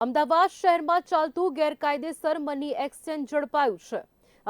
અમદાવાદ શહેરમાં ચાલતું ગેરકાયદેસર મની એક્સચેન્જ ઝડપાયું છે.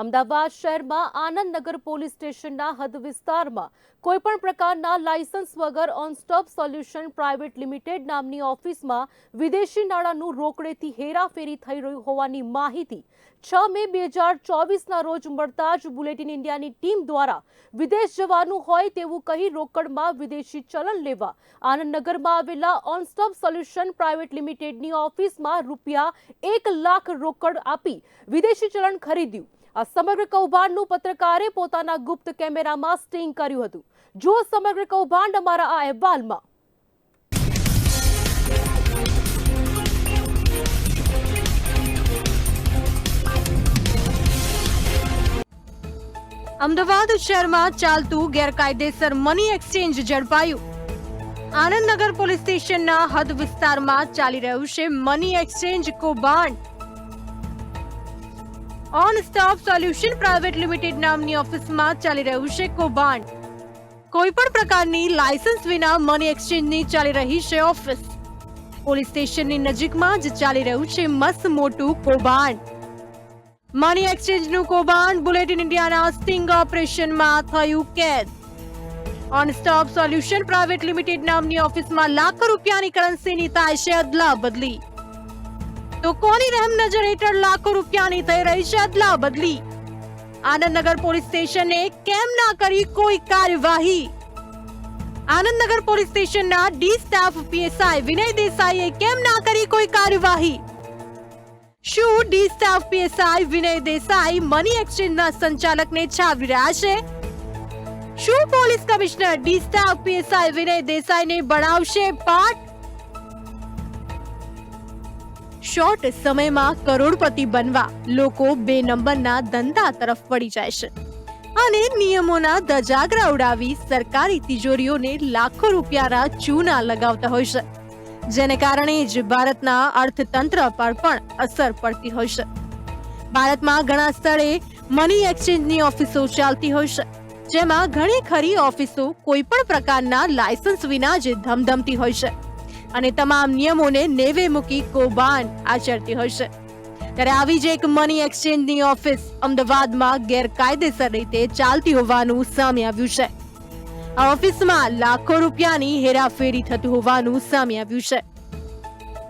અમદાવાદ શહેરમાં આનંદનગર પોલીસ સ્ટેશનના હદ વિસ્તારમાં કોઈપણ પ્રકારના લાયસન્સ વગર one stop solution private limited નામની ઓફિસમાં વિદેશી નાણાંનું રોકડેથી હેરાફેરી થઈ રહ્યું હોવાની માહિતી છ મે બે હજાર ચોવીસના રોજ મળતા જ બુલેટિન ઇન્ડિયાની ટીમ દ્વારા વિદેશ જવાનું હોય તેવું કહી રોકડમાં વિદેશી ચલણ લેવા આનંદનગરમાં આવેલા ઓન સ્ટોપ સોલ્યુશન પ્રાઇવેટ લિમિટેડની ઓફિસમાં રૂપિયા એક લાખ રોકડ આપી વિદેશી ચલણ ખરીદ્યું. આ સમગ્ર કૌભાંડનું પત્રકારે પોતાના ગુપ્ત કેમેરામાં સ્ટિંગ કર્યું હતું. જો સમગ્ર કૌભાંડ અમારા આ અહેવાલમાં અમદાવાદ શહેરમાં ચાલતું ગેરકાયદેસર મની એક્સચેન્જ ઝડપાયું. આનંદનગર પોલીસ સ્ટેશનના હદ વિસ્તારમાં ચાલી રહ્યું છે મની એક્સચેન્જ કૌભાંડ. On staff solution private limited નામની ઓફિસમાં ચાલી રહ્યું છે કૌભાંડ. કોઈ પણ પ્રકારની લાયસન્સ વિના મની એક્સચેન્જની ચાલી રહી છે ઓફિસ. પોલીસ સ્ટેશનની નજીકમાં જ ચાલી રહ્યું છે મસ્ત મોટું કૌભાંડ. મની એક્સચેન્જનું કૌભાંડ બુલેટિન ઇન્ડિયાના સ્ટિંગ ઓપરેશનમાં થયું કેદ. On stop solution private limited નામની ઓફિસમાં લાખો રૂપિયાની કરન્સીની થાય છે અદલા બદલી તો કોની રહેમ નજર હેઠળ લાખો રૂપિયાની થઈ રહી છે અદલા બદલી? આનંદનગર પોલીસ સ્ટેશને કેમ ના કરી કોઈ કાર્યવાહી? આનંદનગર પોલીસ સ્ટેશનના ડી સ્ટાફ પીએસઆઈ વિનય દેસાઈએ કેમ ના કરી કોઈ કાર્યવાહી? શું D staff PSI Vinay Desai money એક્સચેન્જના સંચાલકને છાવી રહ્યા છે? શું police commissioner D staff PSI Vinay દેસાઈને ભણાવશે પાઠ? શોર્ટ સમયમાં કરોડપતિ બનવા લોકો બે નંબરના ધંધા તરફ વળી જાય છે. અને નિયમોના ધજાગરા ઉડાવી સરકારી તિજોરીઓને લાખો રૂપિયાના ચૂના લગાવતા હોય છે. જેને કારણે જ ભારતના અર્થતંત્ર પર પણ અસર પડતી હોય છે. ભારતમાં ઘણા સ્થળે મની એક્સચેન્જની ઓફિસો ચાલતી હોય છે. જેમાં ઘણી ખરી ઓફિસો કોઈ પણ પ્રકારના લાયસન્સ વિના જ ધમધમતી હોય છે. અને તમામ નિયમોને નેવે મૂકી કૌભાંડ આચરતી છે ત્યારે આવી જ એક મની એક્સચેન્જની ઓફિસ અમદાવાદમાં ગેરકાયદેસર રીતે ચાલતી હોવાનું સામે આવ્યું છે. આ ઓફિસમાં લાખો રૂપિયાની હેરાફેરી થતું હોવાનું સામે આવ્યું છે.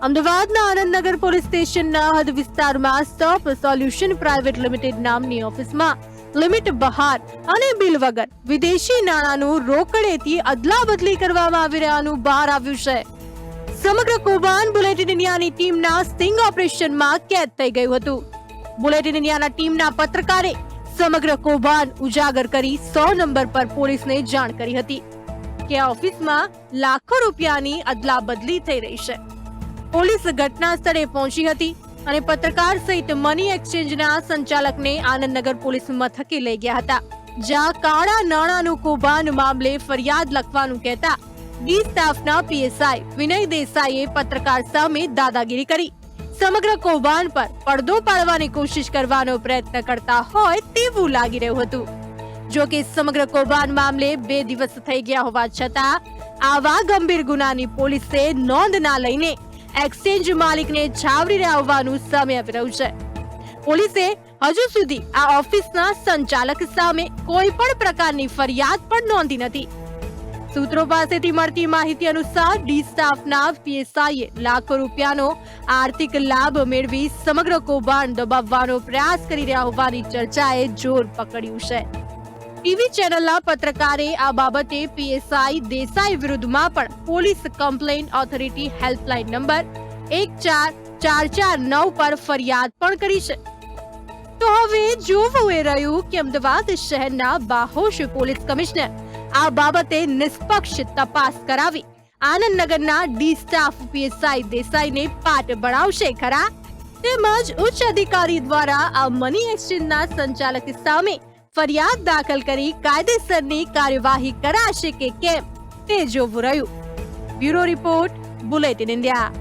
અમદાવાદના આનંદનગર પોલીસ સ્ટેશનના હદ વિસ્તારમાં સ્ટોપ સોલ્યુશન પ્રાઇવેટ લિમિટેડ નામની ઓફિસમાં લિમિટ બહાર અને બિલ વગર વિદેશી નાણાંનું રોકડેથી અદલા બદલી કરવામાં આવી રહ્યાનું બહાર આવ્યું છે. સમગ્ર કૌભાંડ બુલેટિન ઇન્ડિયાની ટીમના સ્ટિંગ ઓપરેશનમાં કેદ થઈ ગયું હતું. બુલેટિન ઇન્ડિયાના ટીમના પત્રકારે સમગ્ર કૌભાંડ ઉજાગર કરી સો નંબર પર પોલીસને જાણ કરી હતી કે આ ઓફિસમાં લાખો રૂપિયાની અદલા બદલી થઈ રહી છે. પોલીસ ઘટના સ્થળે પહોંચી હતી અને પત્રકાર સહિત મની એક્સચેન્જના સંચાલકને આનંદનગર પોલીસ મથકે લઈ ગયા હતા, જ્યાં કાળા નાણાંનું કૌભાંડ મામલે ફરિયાદ લખવાનું કહેતા ડી સ્ટાફના પીએસઆઈ વિનય દેસાઈએ પત્રકાર સામે દાદાગીરી કરી સમગ્ર કૌભાંડ પર પડદો પાડવાની કોશિશ કરવાનો પ્રયત્ન કરતા હોય તેવું લાગી રહ્યું હતું જો કે સમગ્ર કૌભાંડ મામલે બે દિવસ થઈ ગયા હોવા છતાં આવા ગંભીર ગુનાની પોલીસે નોંધ ના લઈને એક્સચેન્જ માલિકને છાવરીને આવવાનું સામે આવી રહ્યું છે પોલીસે હજુ સુધી આ ઓફિસના સંચાલક સામે કોઈ પણ પ્રકારની ફરિયાદ પણ નોંધી નથી સૂત્રો પાસેથી મળતી માહિતી અનુસાર ડી સ્ટાફના પીએસઆઈએ લાખો રૂપિયાનો આર્થિક લાભ મેળવી સમગ્ર કૌભાંડ દબાવવાનો પ્રયાસ કરી રહ્યા હોવાની ચર્ચાએ જોર પકડ્યું છે. ટીવી ચેનલના પત્રકારે આ બાબતે પીએસઆઈ દેસાઈ વિરુદ્ધમાં પણ police complaint authority helpline number એક ચાર ચાર ચાર નવ પર ફરિયાદ પણ કરી છે. તો હવે જોવું એ રહ્યું કે અમદાવાદ શહેરના બાહોશ પોલીસ કમિશનર આ બાબતે નિષ્પક્ષ તપાસ કરાવી. આનંદનગરના ડી સ્ટાફ પીએસઆઈ દેસાઈને પાઠ ભણાવશે ખરા? તેમજ ઉચ્ચ અધિકારી દ્વારા આ મની એક્સચેન્જના સંચાલક સામે ફરિયાદ દાખલ કરી કાયદેસરની કાર્યવાહી કરાશે કે કેમ તે જોવું રહ્યું. Bureau report bulletin India.